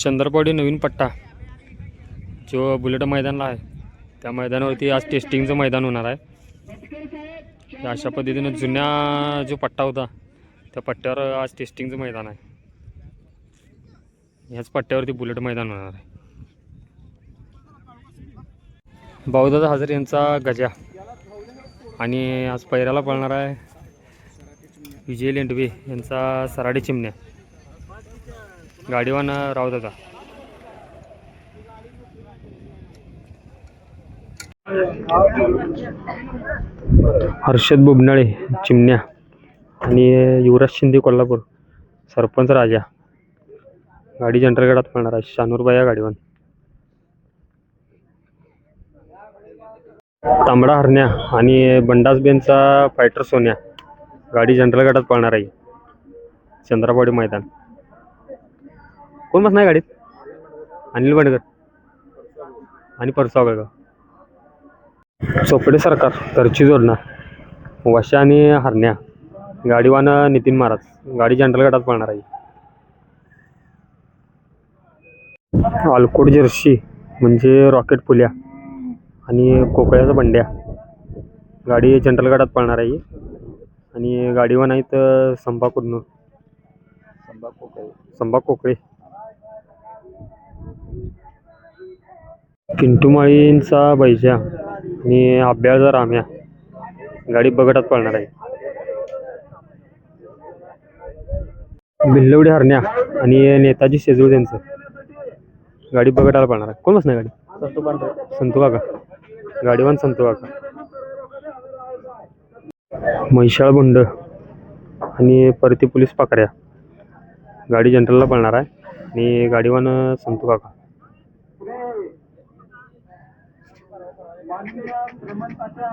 चंद्रपाडी नवीन पट्टा जो बुलेट मैदानला आहे. त्या मैदानावरती आज टेस्टिंगचं मैदान होणार आहे. अशा पद्धतीनं जुन्या जो पट्टा होता त्या पट्ट्यावर आज टेस्टिंगचं मैदान आहे. ह्याच पट्ट्यावरती बुलेट मैदान होणार आहे. भाऊदादा हजर यांचा गजा आणि आज पैराला पळणार आहे. विजय लेंडवे यांचा सराडी चिमण्या. गाडीवान रावदादा हर्षद बुबनाळे चिमण्या आणि युवराज शिंदे कोल्हापूर सरपंच राजा. गाडी जंटरगडात गडात पळणार आहे शानूरबाई या गाडीवान. तांबडा हरण्या आणि बंडासबेनचा फायटर सोन्या गाडी जनरल गटात पळणार आहे. चंद्रापाडी मैदान. कोण बसणार नाही गाडीत? अनिल बंडकर. आणि परसावगळ चोपडे सरकार घरची जोडणार वशा आणि हरण्या. गाडीवान नितीन महाराज गाडी जनरल गटात पळणार आहे. अल्कोट जर्सी म्हणजे रॉकेट पुल्या आणि कोकळ्याचा बंड्या. गाडी जनरल गटात पळणार आहे. आणि गाडीवान आहेत अ, संभा कोकळे संभा कोकळे. पिंटू माळींचा बैजा. आणि आब्याचा राम्या गाडी बगटात पळणार आहे. भिल्लवडी हरण्या आणि नेताजी शेजूळ त्यांचं गाडी बगटाला पळणार आहे. कोण बसणार गाडी? संतू काका. गाडीवान संतू काका. म्हैशाळ बुंड आणि परती पोलीस पाकऱ्या गाडी जनरलला पळणार आहे. आणि गाडीवान संतू काका. मानवी भ्रमंताच्या